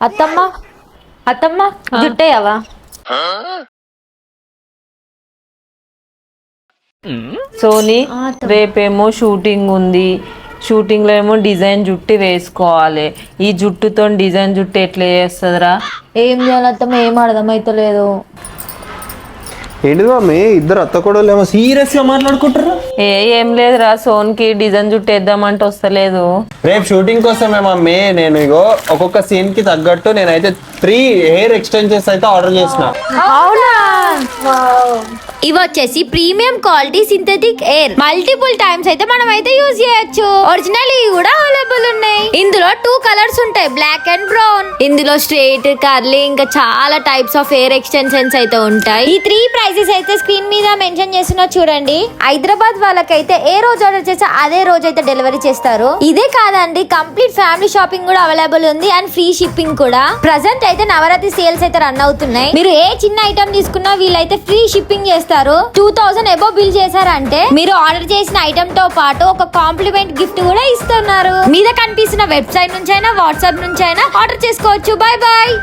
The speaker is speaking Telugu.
అత్తమ్మ అత్తమ్మ జుట్టేయవా సోనీ రేపేమో షూటింగ్ ఉంది. షూటింగ్లో ఏమో డిజైన్ జుట్టు వేసుకోవాలి. ఈ జుట్టుతో డిజైన్ జుట్టు ఎట్లా చేస్తుందిరా? ఏం చేయాలి అత్తమ్మ? ఏం అర్థమైతలేదు. ఏంటిది మమ్మీ ఇద్దరు అత్త కూడా ఏమో సీరియస్గా మాట్లాడుకుంటారు? ఏ ఏం లేదురా సోన్కి డిజైన్ జుట్టు వేద్దామంటే వస్తలేదు. రేపు షూటింగ్ కోసమే మమ్మీ నేను ఇగో ఒక్కొక్క సీన్కి తగ్గట్టు నేనైతే త్రీ హెయిర్ ఎక్స్టెన్షన్స్ అయితే ఆర్డర్ చేసిన. ఇవి వచ్చేసి premium quality synthetic hair. Multiple times అయితే మనం అయితే యూజ్ చేయొచ్చు. ఒరిజినల్ ఇవి కూడా అవైలబుల్ ఉన్నాయి ఇందులో టూ కలర్స్ ఉంటాయి. బ్లాక్ అండ్ బ్రౌన్ ఇందులో స్ట్రేట్ కర్లీ ఇంకా చాలా టైప్స్ ఆఫ్ ఎయిర్ ఎక్స్టెన్షన్స్ అయితే ఉంటాయి. ఈ త్రీ ప్రైసెస్ అయితే స్క్రీన్ మీద మెన్షన్ చేస్తున్నా చూడండి. హైదరాబాద్ వాళ్ళకైతే ఏ రోజు ఆర్డర్ చేస్తే అదే రోజు అయితే డెలివరీ చేస్తారు. ఇదే కాదండి కంప్లీట్ ఫ్యామిలీ షాపింగ్ కూడా అవైలబుల్ ఉంది అండ్ ఫ్రీ షిప్పింగ్ కూడా. ప్రజెంట్ అయితే నవరాత్రి సేల్స్ అయితే రన్ అవుతున్నాయి. మీరు ఏ చిన్న ఐటమ్ తీసుకున్నా వీళ్ళైతే ఫ్రీ షిప్పింగ్ చేస్తారు. టూ థౌసండ్ ఎబో బిల్ చేశారంటే మీరు ఆర్డర్ చేసిన ఐటమ్తో పాటు ఒక కాంప్లిమెంట్ గిఫ్ట్ కూడా ఇస్తున్నారు. మీద కనిపిస్తున్న వెబ్సైట్ నుంచి అయినా వాట్సాప్ నుంచి అయినా ఆర్డర్ చేసుకోవచ్చు. Bye bye